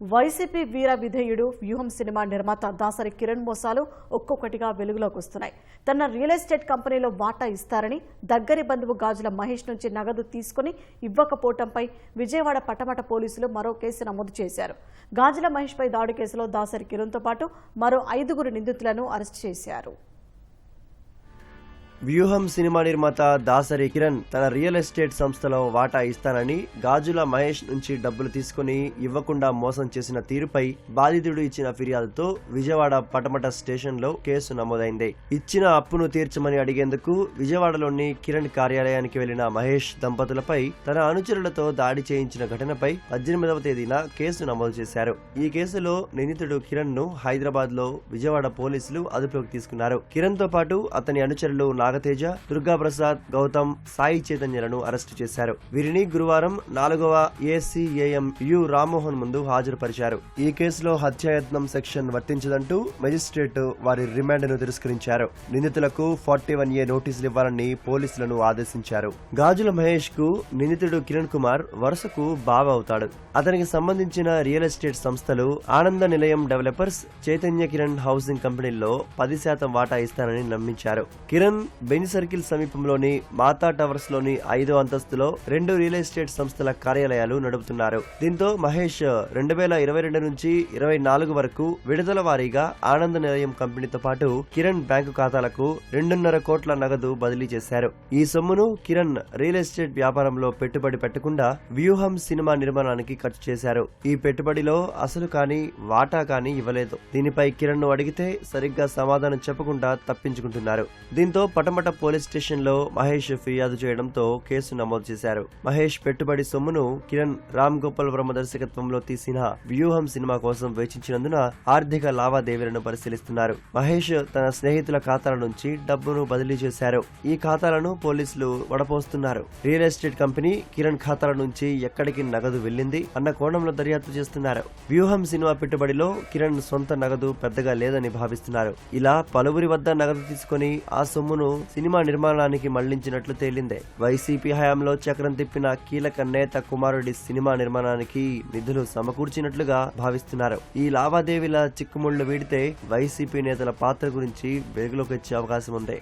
YCP వీర విధేయుడు వ్యూహం cinema నిర్మాత దాసరి కిరణ్ మోసాలు ఒక్కొక్కటిగా వెలుగులోకి వస్తున్నాయి. తన రియల్ ఎస్టేట్ కంపెనీలో వాటా ఇస్తారని దగ్గరి బంధువు గాజుల మహేష్ నుంచి నగదు తీసుకుని ఇవ్వకపోవటంపై విజయవాడ పట్టమట పోలీసులు మరో కేసు నమోదు చేశారు. గాజుల మహేష్పై దాడి కేసులో దాసరి కిరణ్తో పాటు మరో ఐదుగురు నిందితులను అరెస్ట్ చేశారు. వ్యూహం సినిమా నిర్మాత దాసరి కిరణ్ తన రియల్ ఎస్టేట్ సంస్థలో వాటా ఇస్తానని గాజుల మహేష్ నుంచి డబ్బులు తీసుకుని ఇవ్వకుండా మోసం చేసిన తీరుపై బాధితుడు ఇచ్చిన ఫిర్యాదుతో విజయవాడ పటమట స్టేషన్లో కేసు నమోదైంది. ఇచ్చిన అప్పును తీర్చమని అడిగేందుకు విజయవాడలోని కిరణ్ కార్యాలయానికి వెళ్ళిన మహేష్ దంపతులపై తన అనుచరులతో దాడి చేయించిన ఘటనపై పద్దెనిమిదవ తేదీన కేసు నమోదు చేశారు. ఈ కేసులో నిందితుడు కిరణ్ను హైదరాబాద్లో విజయవాడ పోలీసులు అదుపులోకి తీసుకున్నారు. కిరణ్తో పాటు అతని అనుచరులు నాగతేజ దుర్గాప్రసాద్ గౌతమ్ సాయి చైతన్యలను అరెస్టు చేశారు. వీరిని గురువారం నాలుగవ ఏసీఏఎం యు రామ్మోహన్ ముందు హాజరుపరిచారు. ఈ కేసులో హత్యాయత్నం సెక్షన్ వర్తించదంటూ మెజిస్ట్రేట్ వారి రిమాండ్ను తిరస్కరించారు. నిందితులకు ఫార్టీ వన్ ఏ నోటీసులు ఇవ్వాలని పోలీసులను ఆదేశించారు. గాజుల మహేష్కు నిందితుడు కిరణ్ కుమార్ వరుసకు బావ అవుతాడు. అతనికి సంబంధించిన రియల్ ఎస్టేట్ సంస్థలు ఆనంద నిలయం డెవలపర్స్ చైతన్య కిరణ్ హౌసింగ్ కంపెనీల్లో పది శాతం వాటా ఇస్తానని నమ్మించారు. కిరణ్ బెంజ్ సర్కిల్ సమీపంలోని మాతా టవర్స్లోని ఐదో అంతస్తులో రెండు రియల్ ఎస్టేట్ సంస్థల కార్యాలయాలు నడుపుతున్నారు. దీంతో మహేష్ రెండు వేల ఇరవై రెండు నుంచి ఇరవై నాలుగు వరకు విడుదల వారీగా ఆనంద నిలయం కంపెనీతో పాటు కిరణ్ బ్యాంకు ఖాతాలకు రెండున్నర కోట్ల నగదు బదిలీ చేశారు. ఈ సొమ్మును కిరణ్ రియల్ ఎస్టేట్ వ్యాపారంలో పెట్టుబడి పెట్టకుండా వ్యూహం సినిమా నిర్మాణానికి ఖర్చు చేశారు. ఈ పెట్టుబడిలో అసలు కానీ వాటా కానీ ఇవ్వలేదు. దీనిపై కిరణ్ను అడిగితే సరిగ్గా సమాధానం చెప్పకుండా తప్పించుకుంటున్నారు. దీంతో కోటమట పోలీస్ స్టేషన్లో మహేష్ ఫిర్యాదు చేయడంతో కేసు నమోదు చేశారు. మహేష్ పెట్టుబడి సొమ్మును కిరణ్ రామ్ గోపాల్ వర్మ దర్శకత్వంలో తీసిన వ్యూహం సినిమా కోసం వేచించినందున ఆర్థిక లావాదేవీలను పరిశీలిస్తున్నారు. మహేష్ తన స్నేహితుల ఖాతాల నుంచి డబ్బును బదిలీ చేశారు. ఈ ఖాతాలను పోలీసులు వడపోస్తున్నారు. రియల్ ఎస్టేట్ కంపెనీ కిరణ్ ఖాతాల నుంచి ఎక్కడికి నగదు వెళ్ళింది అన్న కోణంలో దర్యాప్తు చేస్తున్నారు. వ్యూహం సినిమా పెట్టుబడిలో కిరణ్ సొంత నగదు పెద్దగా లేదని భావిస్తున్నారు. ఇలా పలువురి వద్ద నగదు తీసుకొని ఆ సొమ్మును సినిమా నిర్మాణానికి మళ్ళించినట్లు తేలిందే. వైసీపీ హయాంలో చక్రం తిప్పిన కీలక నేత కుమారుడి సినిమా నిర్మాణానికి నిధులు సమకూర్చినట్లుగా భావిస్తున్నారు. ఈ లావాదేవీల చిక్కుముళ్ళు వీడితే వైసీపీ నేతల పాత్ర గురించి వెలుగులోకి వచ్చే అవకాశం ఉంది.